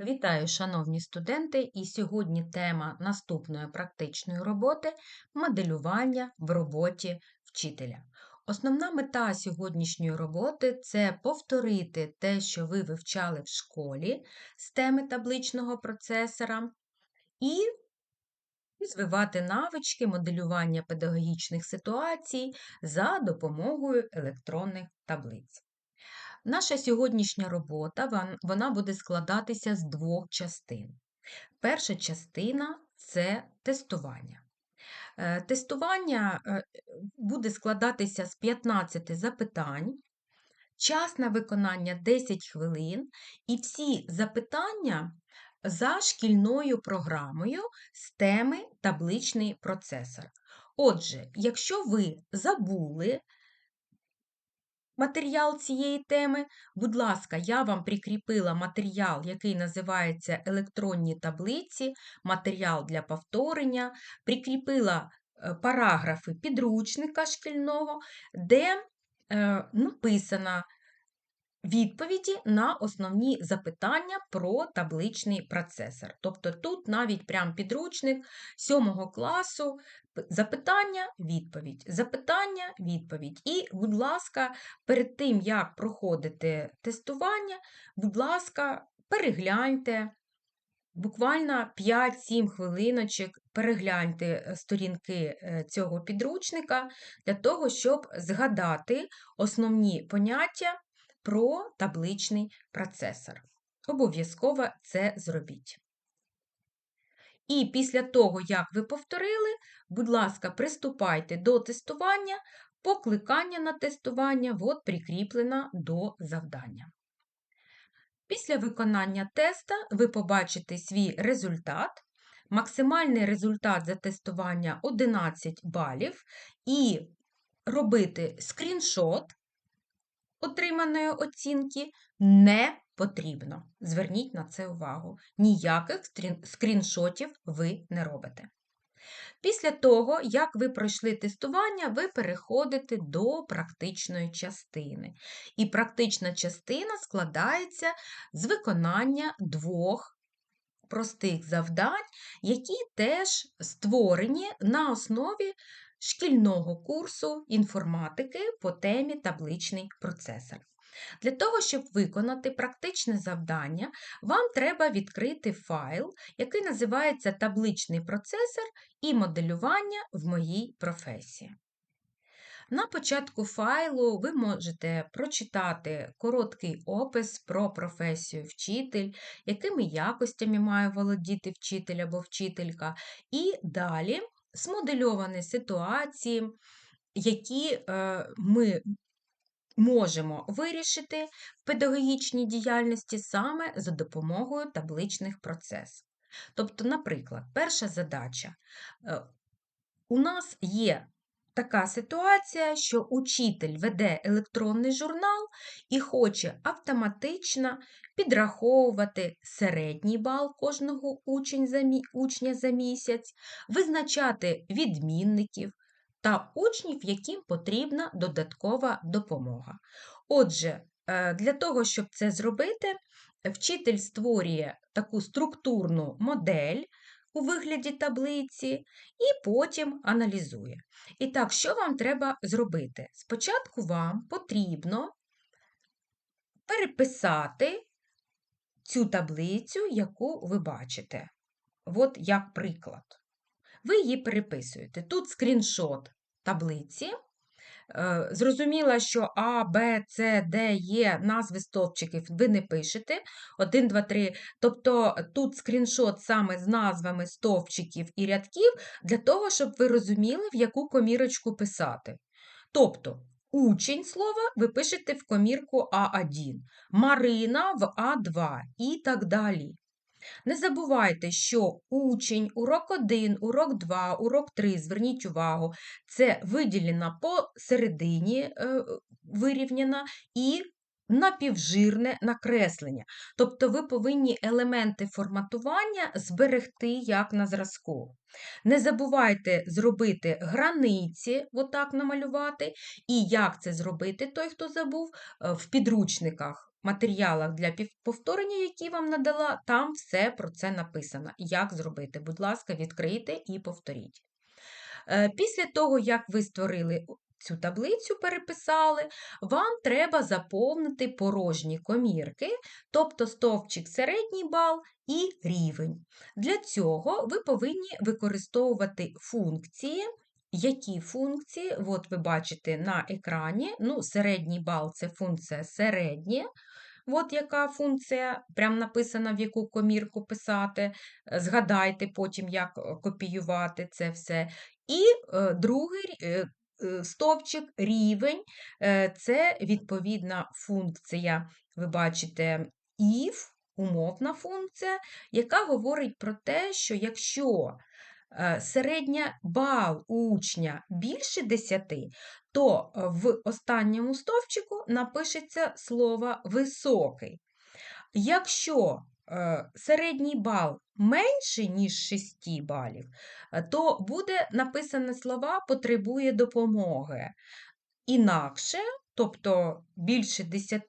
Вітаю, шановні студенти! І сьогодні тема наступної практичної роботи моделювання в роботі вчителя. Основна мета сьогоднішньої роботи це повторити те, що ви вивчали в школі з теми табличного процесора, і розвивати навички моделювання педагогічних ситуацій за допомогою електронних таблиць. Наша сьогоднішня робота вона буде складатися з двох частин. Перша частина це тестування. Е, тестування е, буде складатися з 15 запитань, час на виконання 10 хвилин, і всі запитання за шкільною програмою з теми табличний процесор. Отже, якщо ви забули матеріал цієї теми. Будь ласка, я вам прикріпила матеріал, який називається Електронні таблиці, матеріал для повторення, прикріпила е, параграфи підручника шкільного, де е, написана відповіді на основні запитання про табличний процесор. Тобто тут навіть прям підручник 7 класу, запитання, відповідь, запитання, відповідь. І, будь ласка, перед тим, як проходити тестування, будь ласка, перегляньте. Буквально 5-7 хвилиночок перегляньте е, сторінки е, цього підручника для того, щоб згадати основні поняття про табличний процесор. Обов'язково це зробіть. І після того, як ви повторили, будь ласка, приступайте до тестування, покликання на тестування от прикріплено до завдання. Після виконання теста ви побачите свій результат. Максимальний результат за тестування 11 балів, і робити скріншот отриманої оцінки не потрібно. Зверніть на це увагу. Ніяких скріншотів ви не робите. Після того, як ви пройшли тестування, ви переходите до практичної частини. І практична частина складається з виконання двох простих завдань, які теж створені на основі шкільного курсу інформатики по темі табличний процесор. Для того, щоб виконати практичне завдання, вам треба відкрити файл, який називається Табличний процесор і моделювання в моїй професії. На початку файлу ви можете прочитати короткий опис про професію вчитель, якими якостями має володіти вчитель або вчителька, і далі смодельовані ситуації, які е, ми можемо вирішити в педагогічній діяльності саме за допомогою табличних процесів. Тобто, наприклад, перша задача. Е, у нас є така ситуація, що учитель веде електронний журнал і хоче автоматично підраховувати середній бал кожного учня за місяць, визначати відмінників та учнів, яким потрібна додаткова допомога. Отже, е, для того, щоб це зробити, вчитель створює таку структурну модель у вигляді таблиці, і потім аналізує. І так, що вам треба зробити? Спочатку вам потрібно переписати цю таблицю, яку ви бачите. От як приклад. Ви її переписуєте. Тут скріншот таблиці. Е, зрозуміла, що А, Б, С, Д, Є, назви стовпчиків ви не пишете. 1, 2, 3. Тобто тут скріншот саме з назвами стовпчиків і рядків, для того, щоб ви розуміли, в яку комірочку писати. Тобто, учень слова ви пишете в комірку А1, Марина в А2 і так далі. Не забувайте, що учень, урок 1, урок 2, урок 3, зверніть увагу, це виділена посередині е, вирівняна і напівжирне накреслення. Тобто ви повинні елементи форматування зберегти як на зразку. Не забувайте зробити границі, отак намалювати, і як це зробити, той, хто забув, е, в підручниках матеріалах для повторення, які вам надала, там все про це написано. Як зробити. Будь ласка, відкрийте і повторіть. Е, Після того, як ви створили цю таблицю, переписали, вам треба заповнити порожні комірки, тобто стовпчик середній бал і рівень. Для цього ви повинні використовувати функції. Які функції? От ви бачите на екрані. Ну, середній бал це функція середнє. От яка функція, прям написана, в яку комірку писати. Згадайте потім, як е, копіювати це все. І е, другий е, стовпчик рівень е, це відповідна функція. Ви бачите, if, умовна функція, яка говорить про те, що якщо е, середня бал учня більше 10, то е, в останньому стовпчику напишеться слово високий. Якщо е, середній бал менше, ніж 6 балів, е, то буде написано слова потребує допомоги. Інакше, тобто більше 10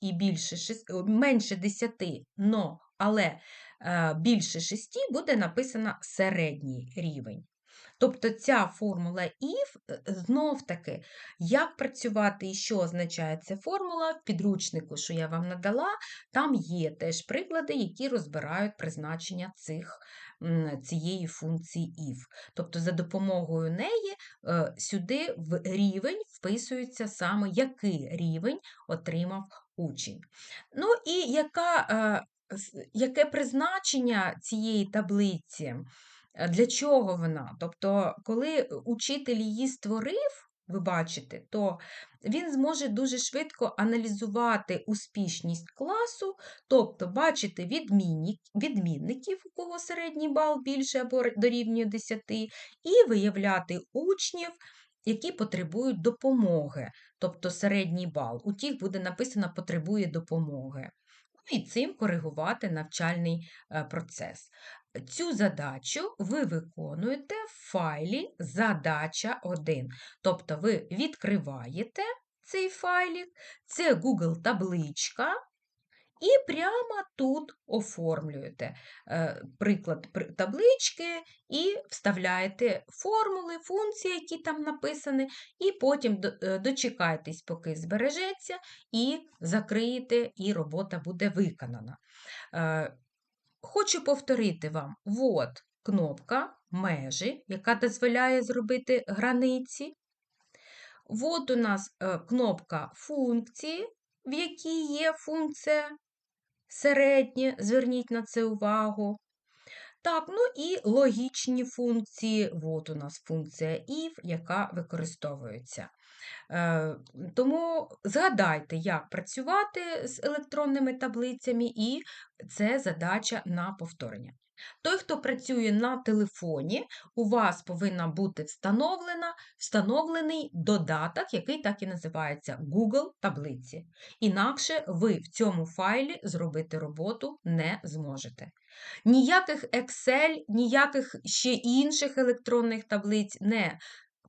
і більше 6, менше 10, но, але е, більше 6 буде написано середній рівень. Тобто ця формула if, е, знов таки, як працювати і що означає ця формула в підручнику, що я вам надала, там є теж приклади, які розбирають призначення цих, цієї функції if. Тобто за допомогою неї е, сюди в рівень вписується саме який рівень отримав учень. Ну і яка, е, яке призначення цієї таблиці? Е, Для чого вона? Тобто, коли учитель її створив, ви бачите, то він зможе дуже швидко аналізувати успішність класу, тобто бачити відмінників, у кого середній бал більше або дорівнює 10, і виявляти учнів, які потребують допомоги, тобто середній бал. У тих буде написано потребує допомоги. Ну і цим коригувати навчальний е, процес. Цю задачу ви виконуєте в файлі Задача 1. Тобто ви відкриваєте цей файлик, це Google табличка, і прямо тут оформлюєте е, приклад таблички і вставляєте формули, функції, які там написані, і потім е, дочекайтесь, поки збережеться, і закриєте, і робота буде виконана. Хочу повторити вам: от кнопка межі, яка дозволяє зробити границі. От у нас е, кнопка функції, в якій є функція середня, зверніть на це увагу. Так, ну і логічні функції. От у нас функція if, яка використовується. Е, Тому згадайте, як працювати з електронними таблицями, і це задача на повторення. Той, хто працює на телефоні, у вас повинна бути встановлена, встановлений додаток, який так і називається Google таблиці. Інакше ви в цьому файлі зробити роботу не зможете. Ніяких Excel, ніяких ще інших електронних таблиць не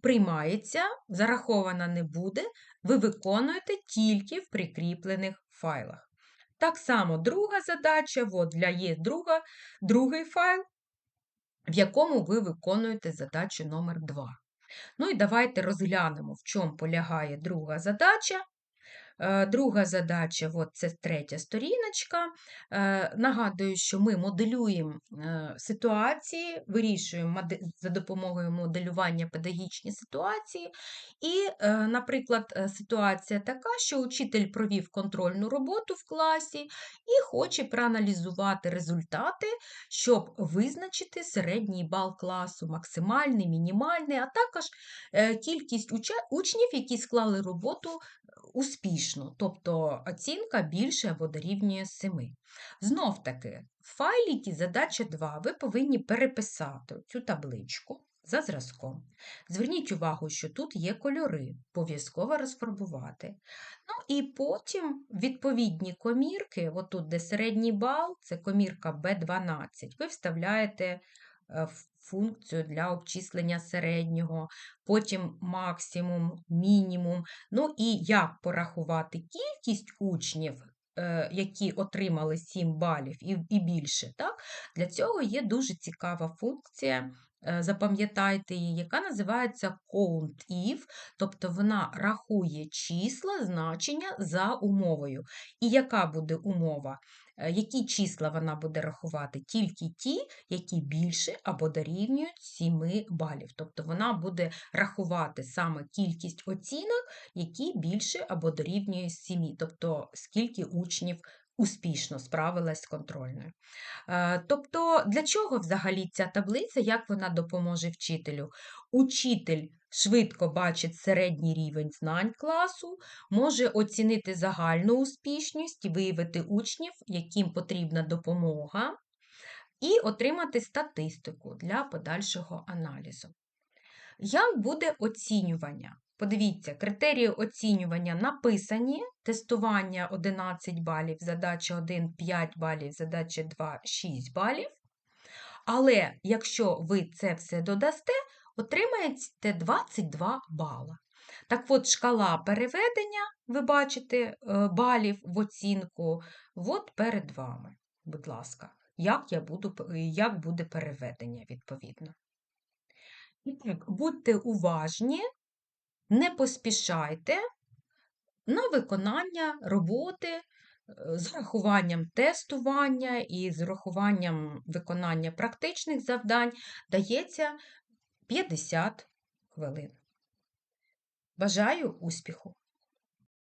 приймається, зарахована не буде, ви виконуєте тільки в прикріплених файлах. Так само друга задача, от для є друга, другий файл, в якому ви виконуєте задачу номер 2. Ну і давайте розглянемо, в чому полягає друга задача. Е, Друга задача от це третя сторіночка. Е, Нагадую, що ми моделюємо е, ситуації, вирішуємо за допомогою моделювання педагогічні ситуації. І, наприклад, ситуація така, що учитель провів контрольну роботу в класі і хоче проаналізувати результати, щоб визначити середній бал класу, максимальний, мінімальний, а також кількість учнів, які склали роботу успішно, тобто оцінка більше або дорівнює 7. Знов таки, в файлі задача 2 ви повинні переписати цю табличку за зразком. Зверніть увагу, що тут є кольори, обов'язково розфарбувати. Ну і потім відповідні комірки, отут, де середній бал, це комірка B12, ви вставляєте функцію для обчислення середнього, потім максимум, мінімум. Ну і як порахувати кількість учнів, е, які отримали 7 балів і більше, так? Для цього є дуже цікава функція. Е, Запам'ятайте її, яка називається COUNT-IF, тобто вона рахує числа, значення за умовою. І яка буде умова? Е, Які числа вона буде рахувати? Тільки ті, які більше або дорівнюють 7 балів. Тобто вона буде рахувати саме кількість оцінок, які більше або дорівнює 7, тобто скільки учнів успішно справилась з контрольною. Е, Тобто, для чого взагалі ця таблиця, як вона допоможе вчителю? Учитель швидко бачить середній рівень знань класу, може оцінити загальну успішність виявити учнів, яким потрібна допомога, і отримати статистику для подальшого аналізу. Як буде оцінювання? Подивіться, критерії оцінювання написані: тестування 11 балів, задача 1 5 балів, задача 2 6 балів. Але якщо ви це все додасте, отримаєте 22 бала. Так от, шкала переведення, ви бачите, е, балів в оцінку, от перед вами, будь ласка, як, я буду, як буде переведення відповідно. І так, будьте уважні, не поспішайте на виконання роботи е, з урахуванням тестування і з урахуванням виконання практичних завдань дається 50 хвилин. Бажаю успіху!